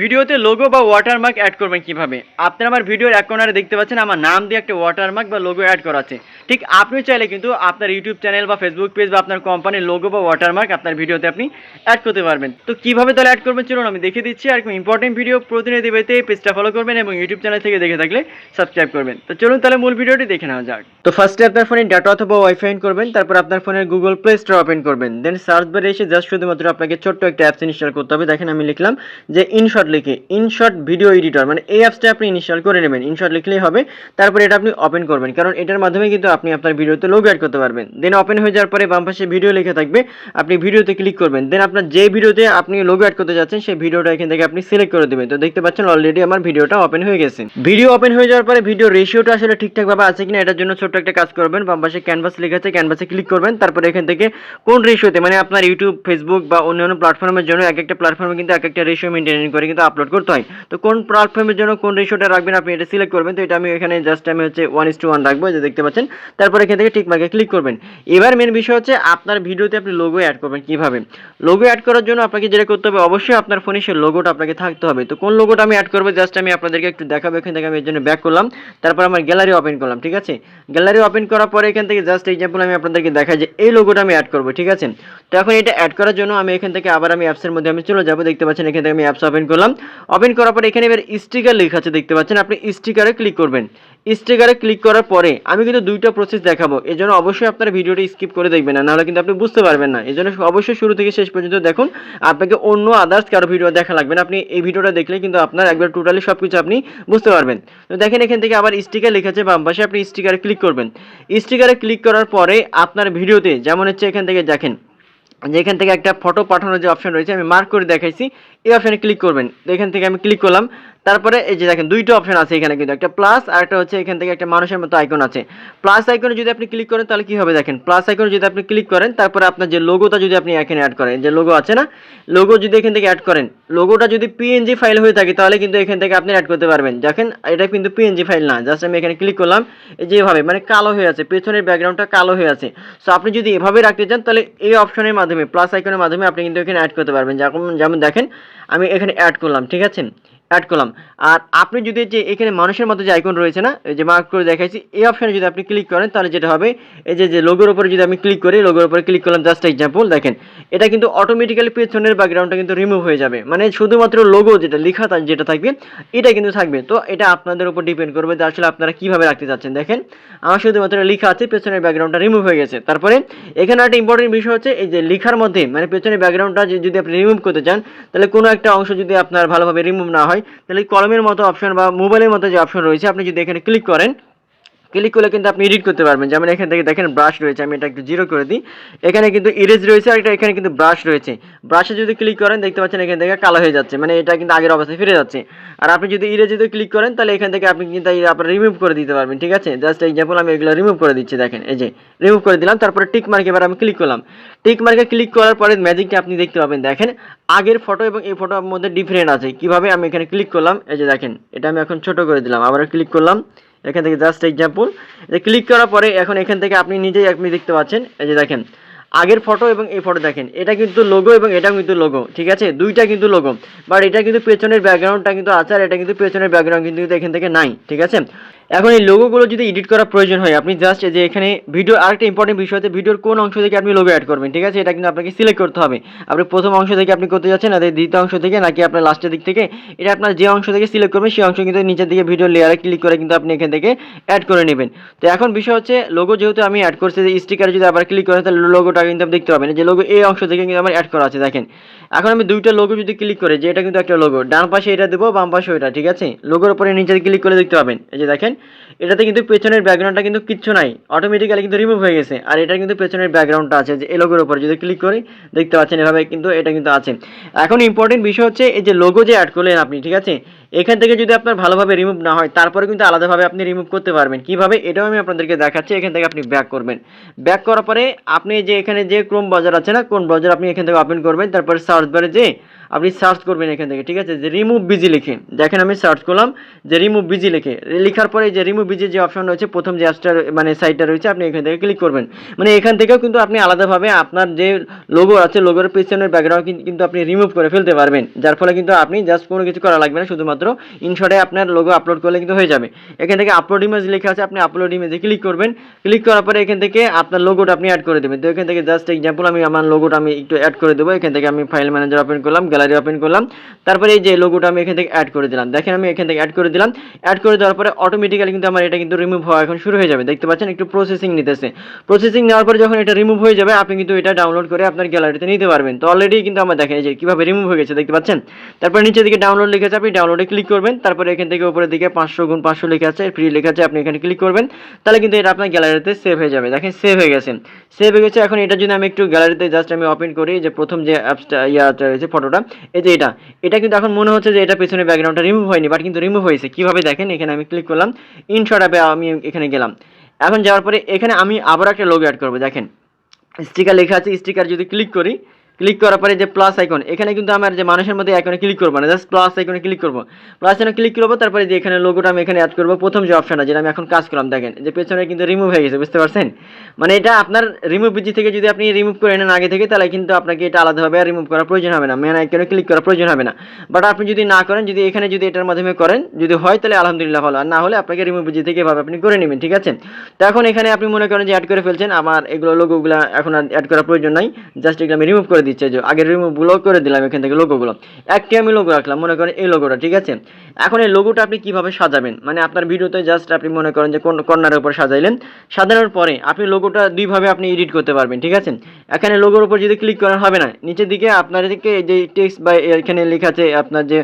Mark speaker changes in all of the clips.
Speaker 1: ভিডিওতে লোগো বা watermark add করবেন কীভাবে? আপনারা আমার ভিডিওর এক কর্নারে দেখতে পাচ্ছেন, আমার নাম দিয়ে একটা ওয়াটারমার্ক বা লোগো অ্যাড করা আছে। ঠিক আপনি চাইলে কিন্তু আপনার ইউটিউব চ্যানেল বা ফেসবুক পেজ বা আপনার কোম্পানির লোগো বা ওয়াটারমার্ক আপনার ভিডিওতে আপনি অ্যাড করতে পারবেন। তো কীভাবে তাহলে অ্যাড করবেন চলুন আমি দেখিয়ে দিচ্ছি, আর ইম্পর্টেন্ট ভিডিও প্রতিনিধি পেতে পেজটা ফলো করবেন এবং ইউটিউব চ্যানেল থেকে দেখে থাকলে সাবস্ক্রাইব করবেন। তো চলুন তাহলে মূল ভিডিওটি দেখে নেওয়া যাক। তো ফার্স্টে আপনার ফোনে ডাটা অথবা ওয়াইফাই অন করবেন, তারপর আপনার ফোনের গুগল প্লে স্টোর ওপেন করবেন। দেন সার্চ বারে এসে জাস্ট শুধুমাত্র আপনাকে ছোট্ট একটা অ্যাপস ইনস্টল করতে হবে। দেখেন আমি লিখলাম যে ইনশট লিখে, ইনশট ভিডিও এডিটর মানে এই অ্যাপসটা আপনি ইনস্টল করে নেবেন। ইনশট লিখলেই হবে, তারপর এটা আপনি ওপেন করবেন। কারণ এটার মাধ্যমে কিন্তু আপনি আপনার ভিডিওতে লোগো অ্যাড করতে পারবেন। দেন ওপেন হয়ে যাওয়ার পরে বাম পাশে ভিডিও লেখা থাকবে, আপনি ভিডিওতে ক্লিক করবেন। দেন আপনার যে ভিডিওতে আপনি লোগো অ্যাড করতে যাচ্ছেন, সেই ভিডিওটা এখান থেকে আপনি সিলেক্ট করে দেবেন। তো দেখতে পাচ্ছেন অলরেডি আমার ভিডিওটা ওপেন হয়ে গেছে। ভিডিও ওপেন হয়ে যাওয়ার পরে ভিডিও রেশিওটা আসলে ঠিকঠাকভাবে আছে কিনা, এটার জন্য ছোট্ট একটা কাজ করবেন। বাম পাশে ক্যানভাস লেখা আছে ক্যানভাসে ক্লিক করবেন। তারপরে এখান থেকে কোন রেশিওতে মানে আপনার ইউটিউব ফেসবুক বা অন্যান্য প্ল্যাটফর্মের জন্য এক একটা প্ল্যাটফর্মে কিন্তু এক একটা রেশিও মেনটেন করে কিন্তু আপলোড করতে হয়। তো কোন প্ল্যাটফর্মের জন্য কোন রেশিওটা রাখবেন আপনি এটা সিলেক্ট করবেন। তো এটা আমি এখানে জাস্ট আমি হচ্ছে ওয়ান ইস টু ওয়ান রাখব যে দেখতে পাচ্ছেন। তারপর এখান থেকে টিক মার্কে ক্লিক করবেন। এবার মেন বিষয় হচ্ছে আপনার ভিডিওতে আপনি লোগো অ্যাড করবেন কীভাবে? লোগো অ্যাড করার জন্য আপনাকে যেটা করতে হবে, অবশ্যই আপনার ফোনে সেই লোগোটা আপনাকে থাকতে হবে। তো কোন লোগোটা আমি অ্যাড করব জাস্ট আমি আপনাদেরকে একটু দেখাবো, এখান থেকে আমি এর জন্য ব্যাক করলাম। তারপর আমার গ্যালারি ওপেন করলাম, ঠিক আছে? গ্যালারি ওপেন করার পরে এখান থেকে জাস্ট এক্সাম্পল আমি আপনাদেরকে দেখাই যে এই লোগোটা আমি অ্যাড করব, ঠিক আছে? তো এখন এটা অ্যাড করার জন্য আমি এখান থেকে আবার আমি অ্যাপসের মধ্যে আমি চলে যাব। দেখতে পাচ্ছেন এখান থেকে আমি অ্যাপস ওপেন করলাম ওপেন করার পরে এখানে এবার স্টিকার লেখা আছে, দেখতে পাচ্ছেন। আপনি স্টিকারে ক্লিক করবেন। স্টিকারে ক্লিক করার পরে আমি কিন্তু দুইটা প্রসেস দেখাবো। এই জন্য অবশ্যই আপনার ভিডিওটি স্কিপ করে দেখবেন না, নাহলে কিন্তু আপনি বুঝতে পারবেন না। জন্য অবশ্যই শুরু থেকে শেষ পর্যন্ত দেখুন। আপনাকে অন্য আদার্স কারও ভিডিও দেখা লাগবে না। আপনি এই ভিডিওটা দেখলে কিন্তু আপনার একবার টোটালি সব কিছু আপনি বুঝতে পারবেন। তো দেখেন এখান থেকে আবার স্টিকার লেখা আছে, বাম পাশে আপনি স্টিকারে ক্লিক করবেন। স্টিকারে ক্লিক করার পরে আপনার ভিডিওতে যেমন হচ্ছে এখান থেকে দেখেন যে এখান থেকে একটা ফটো পাঠানোর যে অপশন রয়েছে, আমি মার্ক করে দেখাইছি। এই অপশানে ক্লিক করবেন। তো এখান থেকে আমি ক্লিক করলাম। তারপরে এই যে দেখেন, দুইটা অপশন আছে এখানে কিন্তু, একটা প্লাস আর একটা হচ্ছে এখান থেকে একটা মানুষের মতো আইকন আছে। প্লাস আইকনে যদি আপনি ক্লিক করেন, তাহলে কি হবে দেখেন প্লাস আইকনে যদি আপনি ক্লিক করেন, তারপরে আপনার যে লোগোটা যদি আপনি এখানে অ্যাড করেন, যে লোগো আছে না লোগো যদি এখান থেকে অ্যাড করেন লোগোটা যদি পিএনজি ফাইল হয়ে থাকে, তাহলে কিন্তু এখান থেকে আপনি অ্যাড করতে পারবেন। দেখেন, এটা কিন্তু পিএনজি ফাইল না জাস্ট আমি এখানে ক্লিক করলাম, এই যে এভাবে মানে কালো হয়ে আছে, পেছনের ব্যাকগ্রাউন্ডটা কালো হয়ে আছে। সো আপনি যদি এভাবে রাখতে চান, তাহলে এই অপশনের মাধ্যমে প্লাস আইকনের মাধ্যমে আপনি কিন্তু এখানে অ্যাড করতে পারবেন। যেমন যেমন দেখেন, আমি এখানে অ্যাড করলাম, ঠিক আছে? অ্যাড করলাম। আর আপনি যদি যে এখানে মানুষের মতো যে আইকন রয়েছে না, এই যে মার্ক করে দেখাইছি, এই অপশানে যদি আপনি ক্লিক করেন, তাহলে যেটা হবে, এই যে যে লোগোর উপরে যদি আমি ক্লিক করি লোগোর উপরে ক্লিক করলাম জাস্ট এক্সাম্পল দেখেন, এটা কিন্তু অটোমেটিক্যালি পেছনের ব্যাকগ্রাউন্ডটা কিন্তু রিমুভ হয়ে যাবে। মানে শুধুমাত্র লোগো যেটা, লেখা যেটা থাকবে, এটা কিন্তু থাকবে। তো এটা আপনাদের উপর ডিপেন্ড করবে যে আসলে আপনারা কীভাবে রাখতে চাচ্ছেন। দেখেন, আমার শুধুমাত্র লেখা আছে, পেছনের ব্যাকগ্রাউন্ডটা রিমুভ হয়ে গেছে। তারপরে, এখানে একটা ইম্পর্টেন্ট বিষয় হচ্ছে, এই যে লেখার মধ্যে মানে পেছনের ব্যাকগ্রাউন্ডটা যদি আপনি রিমুভ করতে চান, তাহলে কোনো একটা অংশ যদি আপনার ভালোভাবে রিমুভ না হয় তাহলে কলমের মতো অপশন বা মোবাইলের মতো যে অপশন রয়েছে, আপনি যদি এখানে ক্লিক করেন ক্লিক করলে কিন্তু আপনি এডিট করতে পারবেন। যেমন এখান থেকে দেখেন ব্রাশ রয়েছে, আমি এটা একটু জিরো করে দিই। এখানে কিন্তু ইরেজ রয়েছে আর এখানে কিন্তু ব্রাশ রয়েছে। ব্রাশে যদি ক্লিক করেন, দেখতে পাচ্ছেন এখান থেকে কালো হয়ে যাচ্ছে। মানে এটা কিন্তু আগের অবস্থায় ফিরে যাচ্ছে। আর আপনি যদি ইরেজ যদি ক্লিক করেন, তাহলে এখান থেকে আপনি কিন্তু আপনার রিমুভ করে দিতে পারবেন, ঠিক আছে? জাস্ট এক্সাম্পল আমি এগুলো রিমুভ করে দিচ্ছি, দেখেন। এই যে রিমুভ করে দিলাম, তারপরে টিক মার্ক এবার আমি ক্লিক করলাম। টিক মার্কে ক্লিক করার পরে ম্যাজিকটা আপনি দেখতে পাবেন। দেখেন, আগের ফটো এবং এই ফটোর মধ্যে ডিফারেন্ট আছে। কীভাবে আমি এখানে ক্লিক করলাম? এই যে দেখেন, এটা আমি এখন ছোট করে দিলাম। আবার ক্লিক করলাম। এখান থেকে জাস্ট এক্সাম্পল যে ক্লিক করার পরে এখন এখান থেকে আপনি নিজেই আপনি দেখতে পাচ্ছেন, এই যে দেখেন, আগের ফটো এবং এই ফটো দেখেন, এটা কিন্তু লোগো এবং এটা কিন্তু লোগো ঠিক আছে? দুইটা কিন্তু লোগো বাট এটা কিন্তু পেছনের ব্যাকগ্রাউন্ডটা কিন্তু আছে আর এটা কিন্তু পেছনের ব্যাকগ্রাউন্ড কিন্তু এখান থেকে নাই, ঠিক আছে? এখন এই লোগোগুলো যদি এডিট করার প্রয়োজন হয়, আপনি জাস্ট যে এখানে ভিডিও আরেকটা ইম্পর্টেন্ট বিষয় হচ্ছে ভিডিওর কোন অংশ থেকে আপনি লোগো অ্যাড করবেন, ঠিক আছে? এটা কিন্তু আপনাকে সিলেক্ট করতে হবে। আপনি প্রথম অংশ থেকে আপনি করতে যাচ্ছেন না দ্বিতীয় অংশ থেকে, নাকি আপনার লাস্টের দিক থেকে, এটা আপনার যে অংশ থেকে সিলেক্ট করবেন, সেই অংশ কিন্তু নিচের দিকে ভিডিও লেয়ারে ক্লিক করে কিন্তু আপনি এখান থেকে অ্যাড করে নেবেন। তো এখন বিষয় হচ্ছে লোগো যেহেতু আমি অ্যাড করছি, যে স্টিকারে যদি আবার ক্লিক করেন তাহলে লোগোটা কিন্তু আপনি দেখতে পাবেন। যে লোগো এই অংশ থেকে কিন্তু আমার অ্যাড করা আছে, দেখেন। এখন আমি দুইটা লোগো যদি ক্লিক করি, যে এটা কিন্তু একটা লোগো ডান পাশে এটা দেবো, বাম পাশে ওইটা, ঠিক আছে? লোগোর উপরে নিচে ক্লিক করে দেখতে পাবেন। এই যে দেখেন এটাতে কিন্তু পেছনের ব্যাকগ্রাউন্ডটা কিন্তু কিচ্ছু নাই। অটোমেটিক্যালি কিন্তু রিমুভ হয়ে গেছে। আর এটা কিন্তু পেছনের ব্যাকগ্রাউন্ডটা আছে, যে এই লোগোর উপরে। যদি ক্লিক করি, দেখতে পাচ্ছেন এভাবে কিন্তু এটা কিন্তু আছে। এখন ইম্পর্টেন্ট বিষয় হচ্ছে, এই যে লোগো যে অ্যাড করলেন আপনি, ঠিক আছে? এখান থেকে যদি আপনার ভালোভাবে রিমুভ না হয়, তারপরে কিন্তু আলাদাভাবে আপনি রিমুভ করতে পারবেন। কীভাবে? এটাও আমি আপনাদেরকে দেখাচ্ছি, এখান থেকে আপনি ব্যাক করবেন। ব্যাক করার পরে, আপনি যে এখানে যে ক্রোম ব্রাউজার আছে না কোন ব্রাউজার আপনি এখান থেকে ওপেন করবেন। তারপরে সার্চ বারে যে আপনি সার্চ করবেন এখান থেকে, ঠিক আছে? যে রিমুভ বিজি লিখে দেখেন আমি সার্চ করলাম যে রিমুভ বিজি লিখে। লেখার পরে যে রিমুভ বিজি যে অপশন রয়েছে, প্রথম যে অ্যাপসটা মানে সাইটটা রয়েছে, আপনি এখান থেকে ক্লিক করবেন। মানে এখান থেকেও কিন্তু আপনি আলাদাভাবে আপনার যে লোগো আছে লোগোর পিছনের ব্যাকগ্রাউন্ড কিন্তু আপনি রিমুভ করে ফেলতে পারবেন। যার ফলে কিন্তু আপনি জাস্ট কোনো কিছু করা লাগবে না, শুধুমাত্র ইনশর্টে আপনার লোগো আপলোড করলে কিন্তু হয়ে যাবে। এখান থেকে আপলোড ইমেজ লেখা আছে, আপনি আপলোড ইমেজে ক্লিক করবেন। ক্লিক করার পরে এখান থেকে আপনার লোগোটা আপনি অ্যাড করে দেবেন। তো এখান থেকে জাস্ট এক্সাম্পল আমি আমার লোগোটা আমি একটু অ্যাড করে দেবো। এখান থেকে আমি ফাইল ম্যানেজার ওপেন করলাম গ্যালারি ওপেন করলাম। তারপরে এই যে লোগোটা আমি এখান থেকে অ্যাড করে দিলাম। দেখেন আমি এখান থেকে অ্যাড করে দিলাম। অ্যাড করে দেওয়ার পরে অটোমেটিক্যালি কিন্তু আমার এটা কিন্তু রিমুভ হওয়া এখন শুরু হয়ে যাবে। দেখতে পাচ্ছেন একটু প্রসেসিং নিতেছে। প্রসেসিং নেওয়ার পরে যখন এটা রিমুভ হয়ে যাবে, আপনি কিন্তু এটা ডাউনলোড করে আপনার গ্যালারিতে নিতে পারবেন। তো অলরেডি কিন্তু আমার দেখেন যে কীভাবে রিমুভ হয়ে গেছে, দেখতে পাচ্ছেন? তারপরে নিচের দিকে ডাউনলোড লিখেছে আপনি ডাউনলোডে ক্লিক করবেন। তারপরে এখান থেকে উপরের দিকে পাঁচশো গুণ পাঁচশো লেখা আছে ফ্রি লেখা আছে, আপনি এখানে ক্লিক করবেন। তাহলে কিন্তু এটা আপনার গ্যালারিতে সেভ হয়ে যাবে। দেখেন সেভ হয়ে গেছে। সেভ হয়ে গেছে। এখন এটা যদি আমি একটু গ্যালারিতে জাস্ট আমি ওপেন করি যে প্রথম যে অ্যাপসটা ইয়াটা রয়েছে ফটোটা এই যে এটা। এটা কিন্তু এখন মনে হচ্ছে যে এটা পেছনে ব্যাকগ্রাউন্ডটা রিমুভ হয়নি বাট কিন্তু রিমুভ হয়েছে। কীভাবে দেখেন? এখানে আমি ক্লিক করলাম ইনশর্ট অ্যাপে আমি এখানে গেলাম। এখন যাওয়ার পরে এখানে আমি আবার একটা লোগো অ্যাড করব, দেখেন। স্টিকার লেখা আছে স্টিকার যদি ক্লিক করি ক্লিক করার পরে যে প্লাস আইকন এখানে কিন্তু আমার যে মানুষের মধ্যে আইকনে ক্লিক করব না জাস্ট প্লাস আইকনে ক্লিক করব। প্লাস আইকনে ক্লিক করব, তারপরে যে এখানে লোগোটা আমি এখানে অ্যাড করব, প্রথম যে অপশনটা যেটা আমি এখন কাজ করলাম, দেখেন, যে পেছনে কিন্তু রিমুভ হয়ে গেছে, বুঝতে পারছেন? মানে এটা আপনার রিমুভ বিজি থেকে যদি আপনি রিমুভ করে নেন আগে থেকে, তাহলে কিন্তু আপনাকে এটা আলাদাভাবে রিমুভ করার প্রয়োজন হবে না মেন আইকনে ক্লিক করার প্রয়োজন হবে না। বাট আপনি যদি না করেন, যদি এখানে যদি এটার মাধ্যমে করেন, যদি হয় তাহলে আলহামদুলিল্লাহ ভালো, আর না হলে আপনাকে রিমুভ বিজি থেকে এভাবে আপনি করে নেবেন, ঠিক আছে? তো এখন এখানে আপনি মনে করেন যে অ্যাড করে ফেলছেন, আমার এগুলো লোগোগুলো এখন আর অ্যাড করার প্রয়োজন নাই জাস্ট এগুলো আমি রিমুভ করে দিচ্ছি যে আগের রিমুভগুলো করে দিলাম এখান থেকে লোগোগুলো একটি আমি লোগো রাখলাম, মনে করেন এই লোগোটা ঠিক আছে? এখন এই লোগোটা আপনি কীভাবে সাজাবেন? মানে আপনার ভিডিওতে জাস্ট আপনি মনে করেন যে কোন কর্নারের উপর সাজাইলেন, সাজানোর পরে আপনি লোগোটা দুইভাবে আপনি এডিট করতে পারবেন, ঠিক আছে? এখানে লোগোর উপর যদি ক্লিক করা হবে না, নিচের দিকে আপনার দিকে যে টেক্সট বা এখানে লেখা আছে আপনার যে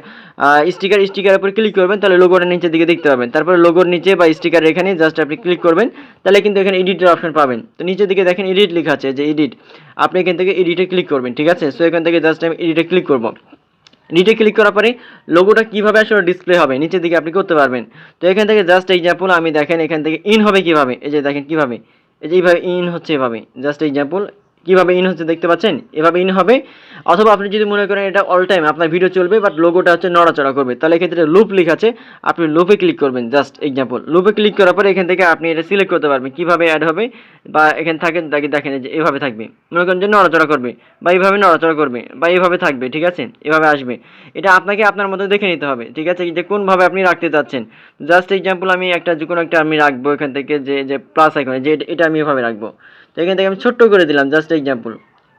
Speaker 1: স্টিকার স্টিকারের উপর ক্লিক করবেন, তাহলে লোগোটা নিচের দিকে দেখতে পাবেন। তারপরে লোগোর নিচে বা স্টিকার এখানে জাস্ট আপনি ক্লিক করবেন, তাহলে কিন্তু এখানে এডিটের অপশন পাবেন। তো নিচের দিকে দেখেন এডিট লেখা আছে, যে এডিট আপনি এখান থেকে এডিটে ক্লিক করবেন ঠিক আছে? সো এখান থেকে জাস্ট আমি এডিটে ক্লিক করব। নিচে ক্লিক করার পরে লোগোটা কীভাবে আসলে ডিসপ্লে হবে, নিচের দিকে আপনি করতে পারবেন। তো এখান থেকে জাস্ট এক্সাম্পল আমি দেখেন এখান থেকে ইন হবে কীভাবে? এই যে দেখেন কীভাবে? এই যে এইভাবে ইন হচ্ছে এভাবে। জাস্ট এক্সাম্পল কীভাবে ইন হচ্ছে দেখতে পাচ্ছেন? এভাবে ইন হবে। অথবা আপনি যদি মনে করেন এটা অল টাইম আপনার ভিডিও চলবে বাট লোগোটা হচ্ছে নড়াচড়া করবে। তাহলে এক্ষেত্রে লুপ লেখা আছে। আপনি লুপে ক্লিক করবেন জাস্ট এক্সাম্পল লুপে ক্লিক করার পরে এখান থেকে আপনি এটা সিলেক্ট করতে পারবেন, কীভাবে অ্যাড হবে, বা এখানে থাকেন, তাকে দেখেন, যে এভাবে থাকবে। মনে করেন যে নড়াচড়া করবে, বা এইভাবে নড়াচড়া করবে, বা এইভাবে থাকবে, ঠিক আছে? এভাবে আসবে। এটা আপনাকে আপনার মতো দেখে নিতে হবে, ঠিক আছে? যে কোনভাবে আপনি রাখতে চাচ্ছেন। জাস্ট এক্সাম্পল আমি একটা, যে কোনো একটা আমি রাখব এখান থেকে, যে যে প্লাস আইকনে যে এটা- আমি এভাবে রাখব। তো এখান থেকে আমি ছোট্ট করে দিলাম জাস্ট এক্সাম্পল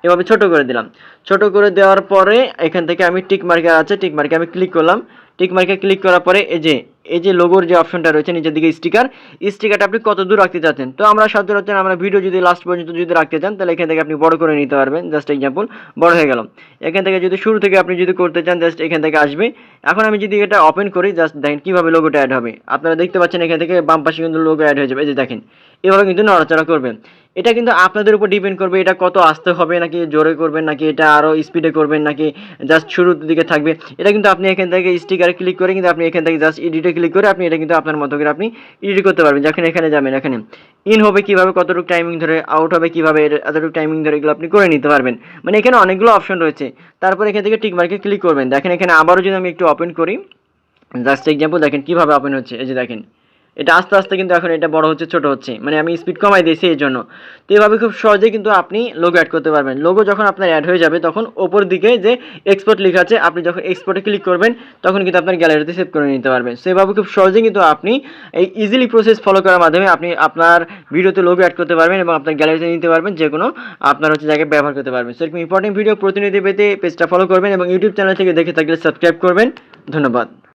Speaker 1: এভাবে ছোট করে দিলাম। ছোট করে দেওয়ার পরে এখান থেকে আমি টিক মার্কার আছে টিক মার্কে আমি ক্লিক করলাম। টিক মার্কে ক্লিক করার পরে এই যে এই যে লোগোর যে অপশনটা রয়েছে, নিচের দিকে স্টিকার স্টিকারটা আপনি কত দূর রাখতে চাচ্ছেন? তো আমরা সচরাচর আমরা ভিডিও যদি লাস্ট পর্যন্ত যদি রাখতে চান, তাহলে এখান থেকে আপনি বড় করে নিতে পারবেন জাস্ট এক্সাম্পল বড় হয়ে গেল এখান থেকে যদি শুরু থেকে আপনি যদি করতে চান জাস্ট এখান থেকে আসবে। এখন আমি যদি এটা ওপেন করি জাস্ট দেখেন কীভাবে লোগোটা অ্যাড হবে। আপনারা দেখতে পাচ্ছেন এখান থেকে বাম পাশে কিন্তু লোগো অ্যাড হয়ে যাবে, এই যে দেখেন। এভাবে কিন্তু নড়াচড়া করবে এটা কিন্তু আপনাদের উপর ডিপেন্ড করবে, এটা কত আসতে হবে, নাকি জোরে করবেন, নাকি এটা আরও স্পিডে করবেন, নাকি জাস্ট শুরুর দিকে থাকবে। এটা কিন্তু আপনি এখান থেকে স্টিকারে ক্লিক করে কিন্তু আপনি এখান থেকে জাস্ট এডিটে ক্লিক করে আপনি এটা কিন্তু আপনার মতো করে আপনি এডিট করতে পারবেন, যখন এখানে যাবেন, এখানে। ইন হবে কীভাবে, কতটুকু টাইমিং ধরে আউট হবে কীভাবে এতটুকু টাইমিং ধরে এগুলো আপনি করে নিতে পারবেন। মানে এখানে অনেকগুলো অপশন রয়েছে। তারপর এখান থেকে টিক মার্কে ক্লিক করবেন। দেখেন এখানে আবারও যদি আমি একটু ওপেন করি জাস্ট এক্সাম্পল দেখেন কীভাবে ওপেন হচ্ছে, এই যে দেখেন। এটা আস্তে আস্তে কিন্তু এখন এটা বড় হচ্ছে, ছোট হচ্ছে। মানে আমি স্পিড কমাই দিয়েছি এই জন্য। তো এভাবে খুব সহজেই কিন্তু আপনি লোগো অ্যাড করতে পারবেন। লোগো যখন আপনার অ্যাড হয়ে যাবে, তখন ওপর দিকে যে এক্সপোর্ট লেখা আছে, আপনি যখন এক্সপোর্টে ক্লিক করবেন, তখন কিন্তু আপনার গ্যালারিতে সেভ করে নিতে পারবেন। সেভাবে খুব সহজেই কিন্তু আপনি এই ইজিলি প্রসেস ফলো করার মাধ্যমে আপনি আপনার ভিডিওতে লোগো অ্যাড করতে পারবেন এবং আপনার গ্যালারিতে নিতে পারবেন, যে কোনো আপনার হচ্ছে জায়গায় ব্যবহার করতে পারবেন। সেরকম ইম্পর্টেন্ট ভিডিও প্রতিনিধি পেতে পেজটা ফলো করবেন এবং ইউটিউব চ্যানেল থেকে দেখে থাকলে সাবস্ক্রাইব করবেন। ধন্যবাদ।